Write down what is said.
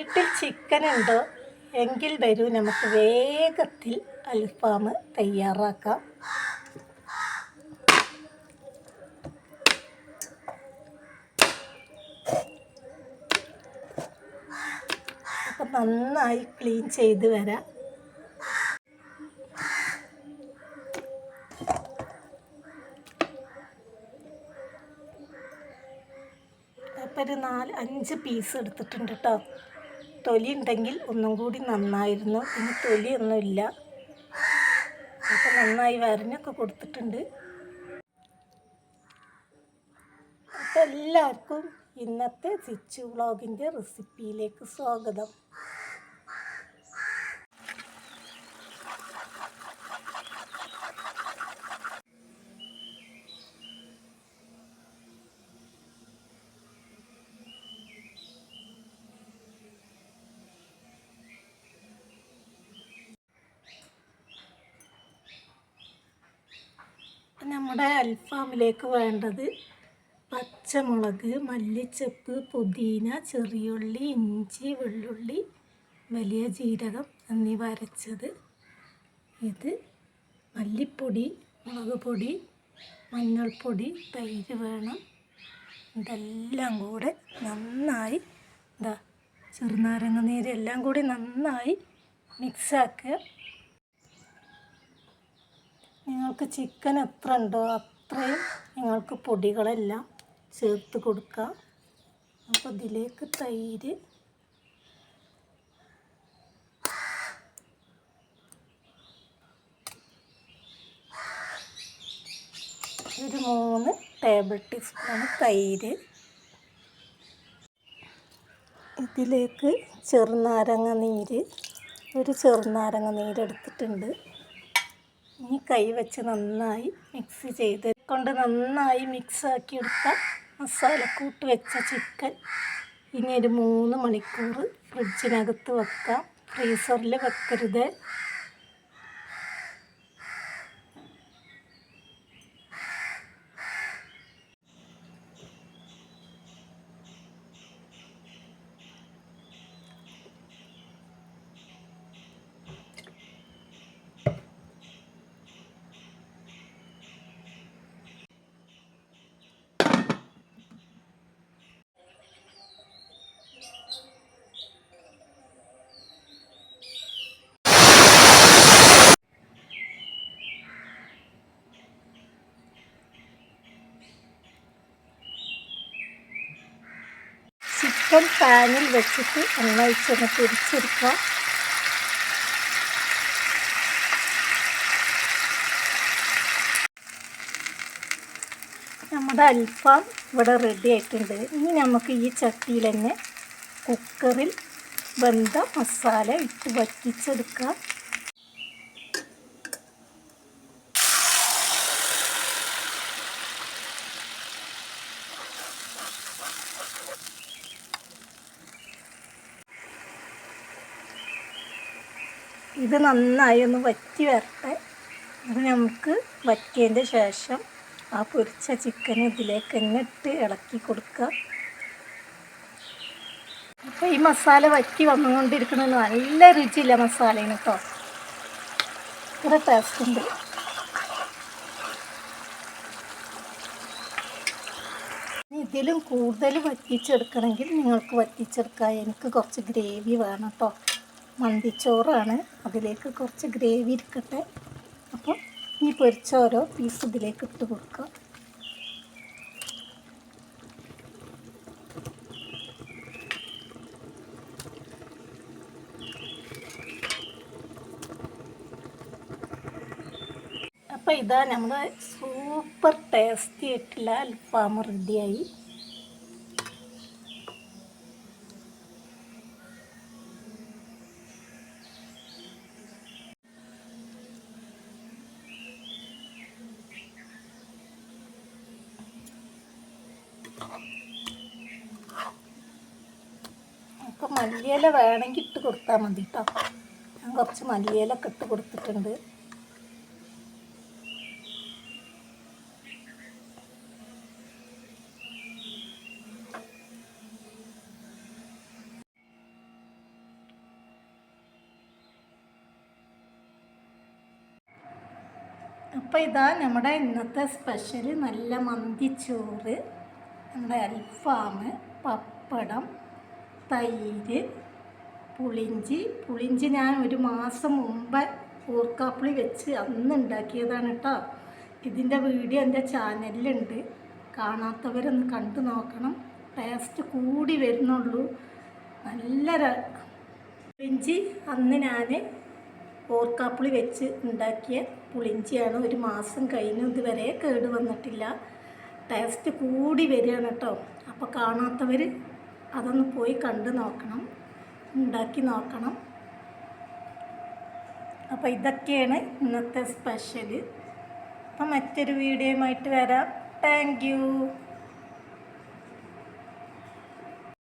വീട്ടിൽ ചിക്കൻ ഉണ്ടോ. എങ്കിൽ വരൂ നമുക്ക് വേഗത്തിൽ അൽഫാം തയ്യാറാക്കാം. അപ്പം നന്നായി ക്ലീൻ ചെയ്ത് വരാം. അപ്പം ഒരു നാല് അഞ്ച് പീസ് എടുത്തിട്ടുണ്ട് കേട്ടോ തൊലി ഉണ്ടെങ്കിൽ ഒന്നും കൂടി നന്നായിരുന്നു. ഇനി തൊലിയൊന്നുമില്ല. അപ്പം നന്നായി വരഞ്ഞൊക്കെ കൊടുത്തിട്ടുണ്ട്. അപ്പം എല്ലാവർക്കും ഇന്നത്തെ സിച്ചു വ്ളോഗിന്റെ റെസിപ്പിയിലേക്ക് സ്വാഗതം. നമ്മുടെ അൽഫാമിലേക്ക് വേണ്ടത് പച്ചമുളക് മല്ലിച്ചപ്പ് പുതിന ചെറിയുള്ളി ഇഞ്ചി വെള്ളുള്ളി വലിയ ജീരകം എന്നിവ അരച്ചത്. ഇത് മല്ലിപ്പൊടി മുളക് പൊടി മഞ്ഞൾപ്പൊടി തൈര് വേണം. ഇതെല്ലാം കൂടെ നന്നായി എന്താ ചെറുനാരങ്ങ നീരെല്ലാം കൂടി നന്നായി മിക്സാക്കുക നിങ്ങൾക്ക് ചിക്കൻ എത്ര ഉണ്ടോ അത്രയും നിങ്ങൾക്ക് പൊടികളെല്ലാം ചേർത്ത് കൊടുക്കാം. അപ്പോൾ ഇതിലേക്ക് തൈര്. ഒരു മൂന്ന് ടേബിൾ ടീസ്പൂൺ തൈര്. ഇതിലേക്ക് ചെറുനാരങ്ങ നീര്. ഒരു ചെറുനാരങ്ങ നീര് എടുത്തിട്ടുണ്ട്. ഇനി കൈ വെച്ച് നന്നായി മിക്സ് ചെയ്ത് കൊണ്ട് നന്നായി മിക്സാക്കി എടുത്ത മസാലക്കൂട്ട് വെച്ച ചിക്കൻ ഇനി ഒരു മൂന്ന് മണിക്കൂർ ഫ്രിഡ്ജിനകത്ത് വെക്കാം. ഫ്രീസറിൽ വെക്കരുത്. ചിക്കൻ പാനിൽ വെച്ചിട്ട് ഒന്നൊഴിച്ചൊന്ന് പൊരിച്ചെടുക്കുക നമ്മുടെ അൽഫാം ഇവിടെ റെഡി ആയിട്ടുണ്ട്. ഇനി നമുക്ക് ഈ ചട്ടിയിൽ തന്നെ കുക്കറിൽ വെന്ത മസാല ഇട്ട് വറ്റിച്ചെടുക്കാം. ഇത് നന്നായി ഒന്ന് വറ്റി വരട്ടെ. അത് നമുക്ക് വറ്റിയതിന്റെ ശേഷം ആ പൊരിച്ച ചിക്കൻ ഇതിലേക്ക് തന്നെ ഇട്ട് ഇളക്കി കൊടുക്കുക. അപ്പോൾ ഈ മസാല വറ്റി വന്നുകൊണ്ടിരിക്കുന്നത് നല്ല രുചിയില്ല മസാലയാണ് കേട്ടോ ഇത്ര ടേസ്റ്റ് ഉണ്ട്. ഇതിലും കൂടുതൽ വറ്റിച്ചെടുക്കണമെങ്കിൽ നിങ്ങൾക്ക് വറ്റിച്ചെടുക്കാം എനിക്ക് കുറച്ച് ഗ്രേവി വേണം കേട്ടോ മന്തിച്ചോറാണ് അതിലേക്ക് കുറച്ച് ഗ്രേവി ഇരിക്കട്ടെ. അപ്പോൾ ഈ പൊരിച്ച ഓരോ പീസ് ഇതിലേക്ക് ഇട്ട് കൊടുക്കുക അപ്പോൾ ഇതാ നമ്മൾ സൂപ്പർ ടേസ്റ്റി ആയിട്ടുള്ള അൽഫാം റെഡിയായി അപ്പൊ മല്ലിയില വേണമെങ്കിൽ ഇട്ട് കൊടുത്താൽ മതി കേട്ടോ ഞാൻ കുറച്ച് മല്ലിയില ഒക്കെ ഇട്ട് കൊടുത്തിട്ടുണ്ട്. അപ്പോൾ ഇതാ നമ്മുടെ ഇന്നത്തെ സ്പെഷ്യൽ നല്ല മന്തിച്ചോറ്. നമ്മുടെ അൽഫാം പപ്പടം തൈര് പുളിഞ്ചി. പുളിഞ്ചി ഞാൻ ഒരു മാസം മുമ്പ് ഊർക്കാപ്പുളി വെച്ച് അന്ന് ഉണ്ടാക്കിയതാണ് കേട്ടോ ഇതിന്റെ വീഡിയോ എന്റെ ചാനലിലുണ്ട്. കാണാത്തവരൊന്ന് കണ്ടു നോക്കണം. ടേസ്റ്റ് കൂടി വരുന്നുള്ളൂ. നല്ല പുളിഞ്ചി അന്ന് ഞാൻ ഓർക്കാപ്പുളി വെച്ച് ഉണ്ടാക്കിയ പുളിഞ്ചിയാണ് ഒരു മാസം കഴിഞ്ഞു ഇതുവരെ കേട് വന്നിട്ടില്ല. ടേസ്റ്റ് കൂടി വരികയാണ് കേട്ടോ. അപ്പോൾ കാണാത്തവർ അതൊന്ന് പോയി കണ്ട് നോക്കണം. ഉണ്ടാക്കി നോക്കണം. അപ്പോൾ ഇതൊക്കെയാണ് ഇന്നത്തെ സ്പെഷ്യൽ അപ്പം മറ്റൊരു വീഡിയോയുമായിട്ട് വരാം. താങ്ക്